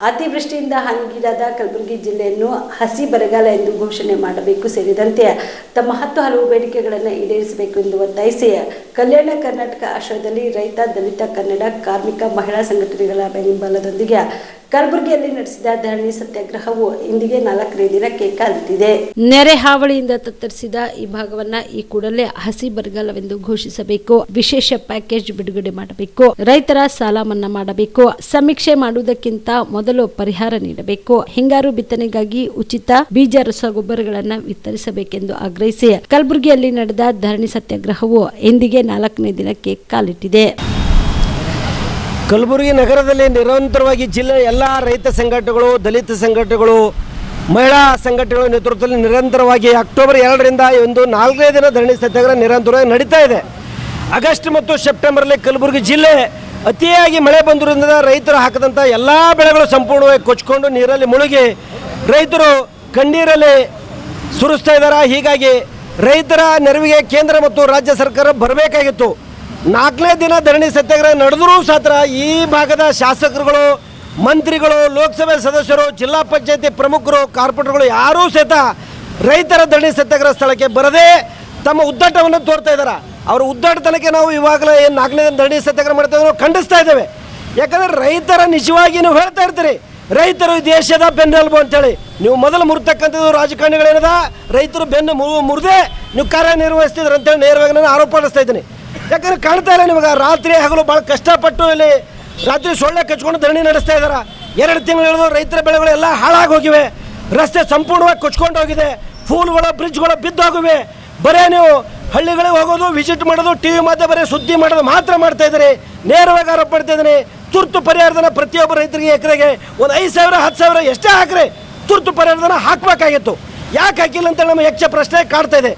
ಅತಿವೃಷ್ಟಿಯಿಂದ ಹಾನಿಗೀಡಾದ ಕಲಬುರಗಿ ಜಿಲ್ಲೆಯನ್ನು ಹಸಿ ಬರಗಾಲ ಎಂದು ಘೋಷಣೆ ಮಾಡಬೇಕು ಸೇರಿದಂತೆ ತಮ್ಮ ಹತ್ತು ಹಲವು ಬೇಡಿಕೆಗಳನ್ನು ಈಡೇರಿಸಬೇಕು ಎಂದು ಒತ್ತಾಯಿಸಿ ಕಲ್ಯಾಣ ಕರ್ನಾಟಕ ಆಶ್ರಯದಲ್ಲಿ ರೈತ ದಲಿತ ಕನ್ನಡ ಕಾರ್ಮಿಕ ಮಹಿಳಾ ಸಂಘಟನೆಗಳ ಬೆಂಬಲದೊಂದಿಗೆ ಕಲಬುರಗಿಯಲ್ಲಿ ನಡೆಸಿದ ಧರಣಿ ಸತ್ಯಾಗ್ರಹವು ಇಂದಿಗೆ ನಾಲ್ಕನೇ ದಿನಕ್ಕೆ ಕಾಲಿಟ್ಟಿದೆ ನೆರೆ ಹಾವಳಿಯಿಂದ ತತ್ತರಿಸಿದ ಈ ಭಾಗವನ್ನ ಈ ಕೂಡಲೇ ಹಸಿ ಬರಗಾಲವೆಂದು ಘೋಷಿಸಬೇಕು. ವಿಶೇಷ ಪ್ಯಾಕೇಜ್ ಬಿಡುಗಡೆ ಮಾಡಬೇಕು. ರೈತರ ಸಾಲ ಮನ್ನಾ ಮಾಡಬೇಕು. ಸಮೀಕ್ಷೆ ಮಾಡುವುದಕ್ಕಿಂತ ಮೊದಲು ಪರಿಹಾರ ನೀಡಬೇಕು. ಹಿಂಗಾರು ಬಿತ್ತನೆಗಾಗಿ ಉಚಿತ ಬೀಜ ರಸಗೊಬ್ಬರಗಳನ್ನು ವಿತರಿಸಬೇಕೆಂದು ಆಗ್ರಹಿಸಿ ಕಲಬುರಗಿಯಲ್ಲಿ ನಡೆದ ಧರಣಿ ಸತ್ಯಾಗ್ರಹವು ಇಂದಿಗೆ ನಾಲ್ಕನೇ ದಿನಕ್ಕೆ ಕಾಲಿಟ್ಟಿದೆ. ಕಲಬುರಗಿ ನಗರದಲ್ಲಿ ನಿರಂತರವಾಗಿ ಜಿಲ್ಲೆ ಎಲ್ಲ ರೈತ ಸಂಘಟನೆಗಳು, ದಲಿತ ಸಂಘಟನೆಗಳು, ಮಹಿಳಾ ಸಂಘಟನೆಗಳ ನೇತೃತ್ವದಲ್ಲಿ ನಿರಂತರವಾಗಿ ಅಕ್ಟೋಬರ್ ಎರಡರಿಂದ ಒಂದು ನಾಲ್ಕನೇ ದಿನ ಧರಣಿ ಸತ್ಯಾಗ್ರಹ ನಿರಂತರವಾಗಿ ನಡೀತಾ ಇದೆ. ಆಗಸ್ಟ್ ಮತ್ತು ಸೆಪ್ಟೆಂಬರಲ್ಲಿ ಕಲಬುರಗಿ ಜಿಲ್ಲೆ ಅತಿಯಾಗಿ ಮಳೆ ಬಂದಿರೋದ್ರಿಂದ ರೈತರು ಹಾಕದಂಥ ಎಲ್ಲ ಬೆಳೆಗಳು ಸಂಪೂರ್ಣವಾಗಿ ಕೊಚ್ಕೊಂಡು ನೀರಲ್ಲಿ ಮುಳುಗಿ ರೈತರು ಕಣ್ಣೀರಲ್ಲಿ ಸುರಿಸ್ತಾ ಇದ್ದಾರೆ. ಹೀಗಾಗಿ ರೈತರ ನೆರವಿಗೆ ಕೇಂದ್ರ ಮತ್ತು ರಾಜ್ಯ ಸರ್ಕಾರ ಬರಬೇಕಾಗಿತ್ತು. ನಾಲ್ಕನೇ ದಿನ ಧರಣಿ ಸತ್ಯಾಗ್ರಹ ನಡೆದರೂ ಸಾತ್ರ ಈ ಭಾಗದ ಶಾಸಕರುಗಳು, ಮಂತ್ರಿಗಳು, ಲೋಕಸಭೆ ಸದಸ್ಯರು, ಜಿಲ್ಲಾ ಪಂಚಾಯತಿ ಪ್ರಮುಖರು, ಕಾರ್ಪೊರೇಟರ್ಗಳು ಯಾರೂ ಸಹಿತ ರೈತರ ಧರಣಿ ಸತ್ಯಾಗ್ರಹ ಸ್ಥಳಕ್ಕೆ ಬರದೇ ತಮ್ಮ ಉದ್ದಾಟವನ್ನು ತೋರ್ತಾ ಇದ್ದಾರೆ. ಅವರ ಉದ್ದಾಟತನಕ್ಕೆ ನಾವು ಇವಾಗಲೇ ಏನು ನಾಲ್ಕನೇ ದಿನ ಧರಣಿ ಸತ್ಯಾಗ್ರಹ ಮಾಡ್ತಾ ಇದ್ದಾರೆ ಖಂಡಿಸ್ತಾ ಇದ್ದೇವೆ. ಯಾಕಂದರೆ ರೈತರ ನಿಜವಾಗಿ ನೀವು ಹೇಳ್ತಾ ಇರ್ತೀರಿ, ರೈತರು ದೇಶದ ಬೆನ್ನೆಲುಬು ಅಂತೇಳಿ. ನೀವು ಮೊದಲು ಮುರ್ತಕ್ಕಂಥದ್ದು ರಾಜಕಾರಣಿಗಳೇನದ? ರೈತರು ಬೆನ್ನು ಮುರಿದೇ ನೀವು ಕಾರ್ಯನಿರ್ವಹಿಸ್ತಿದ್ರು ಅಂತೇಳಿ ನೇರವಾಗಿ ನಾನು ಆರೋಪ ಮಾಡಿಸ್ತಾ ಇದ್ದೀನಿ. ಯಾಕಂದ್ರೆ ಕಾಣ್ತಾ ಇಲ್ಲ ನಿಮಗೆ. ರಾತ್ರಿ ಹಗಲು ಭಾಳ ಕಷ್ಟಪಟ್ಟು ಇಲ್ಲಿ ರಾತ್ರಿ ಸೊಳ್ಳೆ ಕಚ್ಕೊಂಡು ಧರಣಿ ನಡೆಸ್ತಾ ಇದ್ದಾರೆ ಎರಡು ತಿಂಗಳು ರೈತರ ಬೆಳೆಗಳು ಎಲ್ಲ ಹಾಳಾಗಿ ಹೋಗಿವೆ. ರಸ್ತೆ ಸಂಪೂರ್ಣವಾಗಿ ಕೊಚ್ಕೊಂಡು ಹೋಗಿದೆ. ಫೂಲ್ಗಳು ಬ್ರಿಡ್ಜ್ಗಳು ಬಿದ್ದು ಹೋಗಿವೆ. ಬರೇ ನೀವು ಹಳ್ಳಿಗಳಿಗೆ ಹೋಗೋದು ವಿಸಿಟ್ ಮಾಡೋದು ಟಿ ವಿ ಮಾಧ್ಯಮ ಬರೀ ಸುದ್ದಿ ಮಾಡೋದು ಮಾತ್ರ ಮಾಡ್ತಾ ನೇರವಾಗಿ ಆರೋಪ ಮಾಡ್ತಾ ಇದ್ದೀನಿ. ತುರ್ತು ಪರಿಹಾರದನ್ನ ಪ್ರತಿಯೊಬ್ಬ ರೈತರಿಗೆ ಎಕರೆಗೆ ಒಂದು ಐದು ಸಾವಿರ, ಹತ್ತು ಸಾವಿರ ಎಷ್ಟೇ ಹಾಕ್ರಿ. ತುರ್ತು ಪರಿಹಾರದನ್ನ ಹಾಕಬೇಕಾಗಿತ್ತು. ಯಾಕೆ ಹಾಕಿಲ್ಲ ಅಂತ ನಮ್ಮ ಯಕ್ಷ ಪ್ರಶ್ನೆ ಕಾಡ್ತಾ ಇದೆ.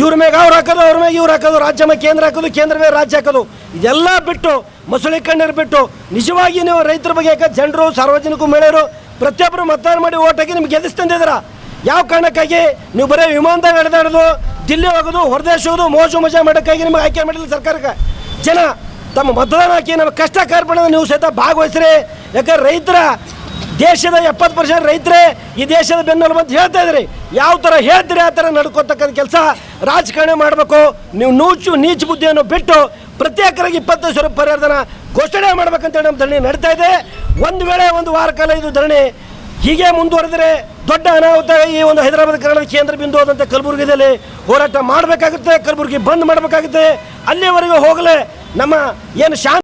ಇವ್ರ ಮೇಲೆ ಅವ್ರು ಹಾಕೋದು, ಅವ್ರ ಮೇಲೆ ಇವ್ರು ಹಾಕೋದು, ರಾಜ್ಯ ಮೇಲೆ ಕೇಂದ್ರ ಹಾಕೋದು, ಕೇಂದ್ರ ಮೇಲೆ ರಾಜ್ಯ ಹಾಕೋದು. ಇದೆಲ್ಲ ಬಿಟ್ಟು ಮೊಸಳೆ ಕಣ್ಣೀರು ಬಿಟ್ಟು ನಿಜವಾಗಿ ನೀವು ರೈತರ ಬಗ್ಗೆ ಯಾಕೆ ಜನರು ಸಾರ್ವಜನಿಕ ಮಹಿಳೆಯರು ಪ್ರತಿಯೊಬ್ಬರು ಮತದಾನ ಮಾಡಿ ಓಟ್ ಹಾಕಿ ನಿಮ್ಗೆ ಗೆಲ್ಲಿಸ್ ಯಾವ ಕಾರಣಕ್ಕಾಗಿ? ನೀವು ಬರೀ ವಿಮಾನದಾಗ ನಡೆದಾಡೋದು ದಿಲ್ಲಿ ಹೋಗೋದು, ಹೊರದೇಶ ಹೋಗೋದು, ಮೋಜು ಮಜಾ ಮಾಡೋಕ್ಕಾಗಿ ನಿಮಗೆ ಆಯ್ಕೆ ಮಾಡಿಲ್ಲ ಸರ್ಕಾರಕ್ಕೆ? ಜನ ತಮ್ಮ ಮತದಾನ ಹಾಕಿ ನಮ್ಮ ಕಷ್ಟ ಕಾರ್ಪಣದ ನೀವು ಸಹಿತ ಭಾಗವಹಿಸ್ರಿ. ಯಾಕಂದ್ರೆ ರೈತರ ದೇಶದ ಎಪ್ಪತ್ತು ಪರ್ಸೆಂಟ್ ರೈತರೇ ಈ ದೇಶದ ಬೆನ್ನೆಲುಬು ಅಂತ ಹೇಳ್ತಾ ಇದ್ರಿ. ಯಾವ ಥರ ಹೇಳ್ತೀರಿ, ಆ ಥರ ನಡ್ಕೋತಕ್ಕಂಥ ಕೆಲಸ ರಾಜಕಾರಣ ಮಾಡಬೇಕು. ನೀವು ನೂಚು ನೀಚು ಬುದ್ಧಿಯನ್ನು ಬಿಟ್ಟು ಪ್ರತಿ ಇಪ್ಪತ್ತು ಸಾವಿರ ಪರಿಹಾರಧನ ಘೋಷಣೆ ಮಾಡ್ಬೇಕಂತೇಳಿ ನಮ್ಮ ಧರಣಿ ನಡೀತಾ ಇದೆ. ಒಂದು ವೇಳೆ ಒಂದು ವಾರ ಕಾಲ ಇದು ಧರಣಿ ಹೀಗೆ ಮುಂದುವರೆದರೆ ದೊಡ್ಡ ಅನಾಹುತ ಈ ಒಂದು ಹೈದರಾಬಾದ್ ಕರ್ನಾಟಕ ಕೇಂದ್ರ ಬಿಂದು ಆದಂಥ ಕಲಬುರಗಿದಲ್ಲಿ ಹೋರಾಟ ಮಾಡಬೇಕಾಗುತ್ತೆ, ಕಲಬುರಗಿ ಬಂದ್ ಮಾಡಬೇಕಾಗುತ್ತೆ. ಅಲ್ಲಿವರೆಗೂ ಹೋಗಲೇ ನಮ್ಮ ಏನು ಶಾಂತಿ